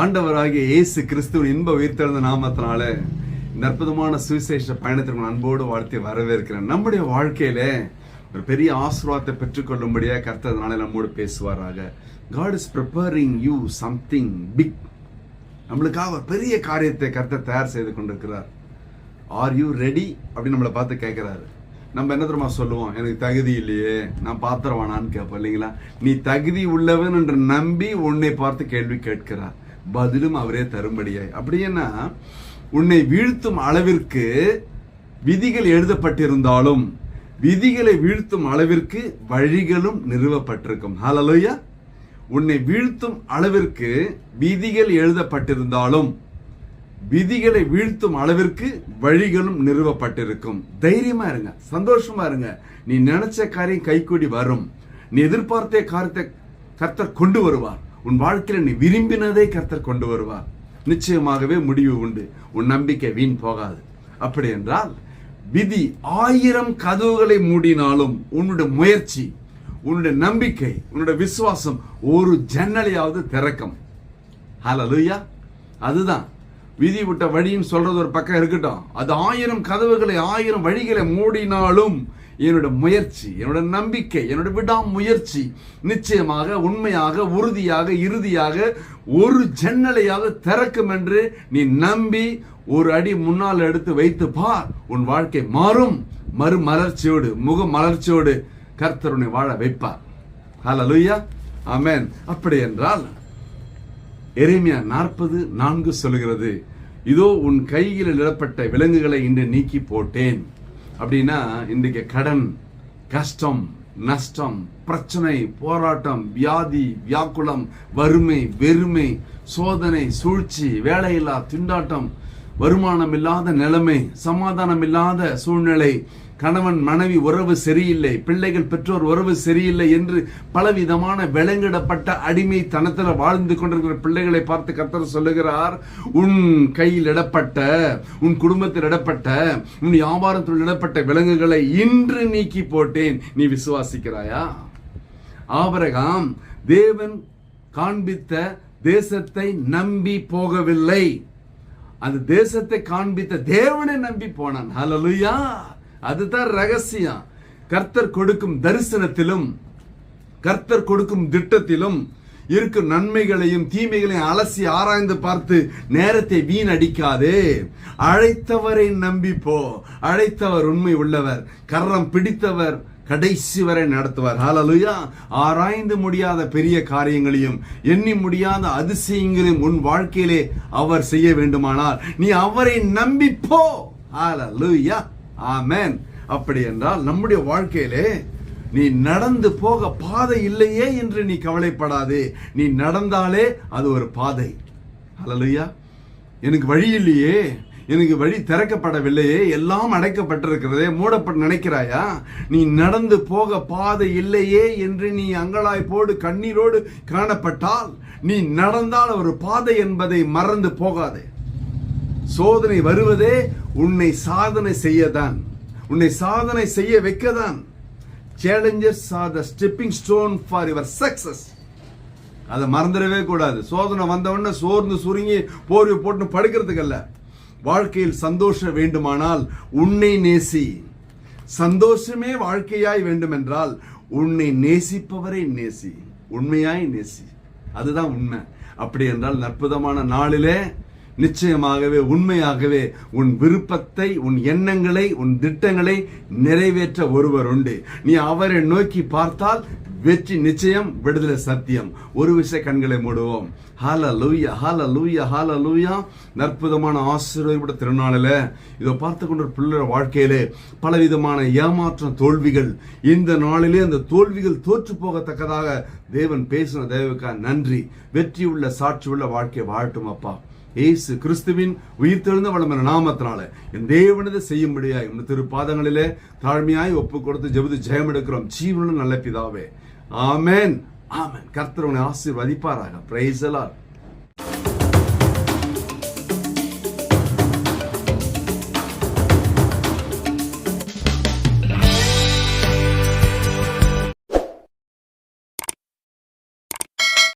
ஆண்டவராகிய இயேசு கிறிஸ்துவின் இன்ப உயிர்த்தெழுந்த நாமத்தினால இந்த அற்புதமான சுவிசேஷ பயணத்திற்கு அன்போடு வாழ்த்தி வரவேற்கிறேன். நம்முடைய வாழ்க்கையில ஒரு பெரிய ஆசீர்வாதத்தை பெற்றுக்கொள்ளும்படியாக கர்த்ததுனால நாளை நம்மோடு பேசுவாராக. God is preparing you something big நம்மளுக்காக ஒரு பெரிய காரியத்தை கர்த்த தயார் செய்து கொண்டிருக்கிறார். ஆர் யூ ரெடி அப்படின்னு நம்மளை பார்த்து கேட்குறாரு. நம்ம என்ன தெரியுமா சொல்லுவோம்? எனக்கு தகுதி இல்லையே. நான் பாத்திரவானான்னு கேட்போம் இல்லைங்களா? நீ தகுதி உள்ளவன் என்று நம்பி உன்னை பார்த்து கேள்வி கேட்கிறார். பதிலும் அவரே தரும்படியாய். அப்படின்னா உன்னை வீழ்த்தும் அளவிற்கு விதிகள் எழுதப்பட்டிருந்தாலும் விதிகளை வீழ்த்தும் அளவிற்கு வழிகளும் நிறுவப்பட்டிருக்கும். ஹலலோயா உன்னை வீழ்த்தும் அளவிற்கு விதிகள் எழுதப்பட்டிருந்தாலும் விதிகளை வீழ்த்தும் அளவிற்கு வழிகளும் நிறுவப்பட்டிருக்கும். தைரியமா இருங்க சந்தோஷமா இருங்க. நீ நினைச்ச காரியம் கைக்கூடி வரும். நீ எதிர்பார்த்த காரியத்தை கர்த்தர் கொண்டு வருவார். உன் வாழ்க்கையில் நீ விரும்பினதை கர்த்தர் கொண்டு வருவார். நிச்சயமாகவே முடிவு உண்டு. உன் நம்பிக்கை வீண் போகாது. அப்படி என்றால் விதி ஆயிரம் கதவுகளை மூடினாலும் உன்னுடைய முயற்சி உன்னுடைய நம்பிக்கை உன்னுடைய விசுவாசம் ஒரு ஜன்னலையாவது திறக்கும். ஹலலுயா அதுதான். விதி விட்ட வழின்னு சொல்றது ஒரு பக்கம் இருக்கட்டும். அது ஆயிரம் கதவுகளை ஆயிரம் வழிகளை மூடினாலும் என்னோட முயற்சி என்னோட நம்பிக்கை என்னோட விடாமுயற்சி நிச்சயமாக உண்மையாக உறுதியாக இறுதியாக ஒரு ஜன்னலையாக திறக்கும் என்று நீ நம்பி ஒரு அடி முன்னால் எடுத்து வைத்து பார். உன் வாழ்க்கை மாறும். மறு மலர்ச்சியோடு முக மலர்ச்சியோடு கர்த்தருனை வாழ வைப்பார். ஹலோ லூயா ஆமேன் அப்படி என்றால் எரேமியா நாற்பது நான்கு சொல்லுகிறது இதோ உன் கையில் இடப்பட்ட விலங்குகளை இன்று நீக்கி போட்டேன். அப்படின்னா இன்றைக்கு கடன் கஷ்டம் நஷ்டம் பிரச்சனை போராட்டம் வியாதி வியாக்குலம் வறுமை வெறுமை சோதனை சூழ்ச்சி வேலையில்லா திண்டாட்டம் வருமானம் இல்லாத நிலைமை சமாதானம் இல்லாத சூழ்நிலை கணவன் மனைவி உறவு சரியில்லை பிள்ளைகள் பெற்றோர் உறவு சரியில்லை என்று பலவிதமான விலங்கிடப்பட்ட அடிமை தனத்தில் வாழ்ந்து கொண்டிருக்கிற பிள்ளைகளை பார்த்து கத்தர் சொல்லுகிறார் உன் கையில் இடப்பட்ட உன் குடும்பத்தில் இடப்பட்ட உன் வியாபாரத்தில் இடப்பட்ட விலங்குகளை இன்று நீக்கி போட்டேன். நீ விசுவாசிக்கிறாயா? ஆபரகாம் தேவன் காண்பித்த தேசத்தை நம்பி போகவில்லை. அந்த தேசத்தை காண்பித்த தேவனை நம்பி போனான். ஹலலுயா அதுதான் ரகசியம். கர்த்தர் கொடுக்கும் தரிசனத்திலும் கர்த்தர் கொடுக்கும் திட்டத்திலும் இருக்கும் நன்மைகளையும் தீமைகளையும் அலசி ஆராய்ந்து பார்த்து நேரத்தை வீணடிக்காதே. அழைத்தவரை நம்பி போ அழைத்தவர் உண்மை உள்ளவர். கரம் பிடித்தவர் கடைசி வரை நடத்துவார். ஹாலலுயா ஆராய்ந்து முடியாத பெரிய காரியங்களையும் எண்ணி முடியாத அதிசயங்களையும் உன் வாழ்க்கையிலே அவர் செய்ய வேண்டுமானால் நீ அவரை நம்பி போ ஹalleluya ஆமேன். அப்படி என்றால் நம்முடைய வாழ்க்கையிலே நீ நடந்து போக பாதை இல்லையே என்று நீ கவலைப்படாதே. நீ நடந்தாலே அது ஒரு பாதை. ஹalleluya. எனக்கு வழி இல்லையே. எனக்கு வழி திறக்கப்படவில்லையே எல்லாம் அடைக்கப்பட்டிருக்கிறதே. மூடப்பட்டு நினைக்கிறாயா? நீ நடந்து போக பாதை இல்லையே என்று நீ அங்கலாய்ப்போடு கண்ணீரோடு காணப்பட்டால் நீ நடந்தால் ஒரு பாதை என்பதை மறந்து போகாதே. சோதனை வருவதே உன்னை சாதனை செய்யதான். உன்னை சாதனை செய்ய வைக்கதான். Challenges are the stepping stone for your success அதை மறந்துடவே கூடாது. சோதனை வந்தவொடனே சோர்ந்து சுருங்கி போர்வை போட்டு படுக்கிறதுக்கு அல்ல வாழ்க்கையில் சந்தோஷம் வேண்டுமானால் உன்னை நேசி. சந்தோஷமே வாழ்க்கையாய் வேண்டுமென்றால் உன்னை நேசிப்பவரை நேசி. உண்மையாய் நேசி. அதுதான் உண்மை. அப்படி என்றால் அற்புதமான நாளிலே நிச்சயமாகவே உண்மையாகவே உன் விருப்பத்தை உன் எண்ணங்களை உன் திட்டங்களை நிறைவேற்ற ஒருவர் உண்டு. நீ அவரை நோக்கி பார்த்தால் வெற்றி நிச்சயம் விடுதலை சத்தியம். ஒரு விஷய கண்களை மூடுவோம். ஹால லூயா ஹால லூயா ஹால லூயா அற்புதமான ஆசீர்வாதப்பட்ட திருநாளில் இதை பார்த்து கொண்ட பிள்ளை வாழ்க்கையிலே பலவிதமான ஏமாற்றம் தோல்விகள். இந்த நாளிலே அந்த தோல்விகள் தோற்று போகத்தக்கதாக தேவன் பேசின தேவக்கா நன்றி. வெற்றி உள்ள சாட்சி உள்ள வாழ்க்கையை வாழட்டும் அப்பா. இயேசு கிறிஸ்துவின் உயிர்த்தெழுந்த வளமன நாமத்தினால என் தேவனதை செய்யும்படியாய் உன் திரு பாதங்களிலே தாழ்மையாய் ஒப்பு கொடுத்து ஜெபது ஜெயம் எடுக்கிறோம். ஜீவனும் நல்ல பிதாவே. ஆமேன். ஆமேன். கர்த்தர் உன்னை ஆசீர்வதிப்பாராக. பிரைஸ்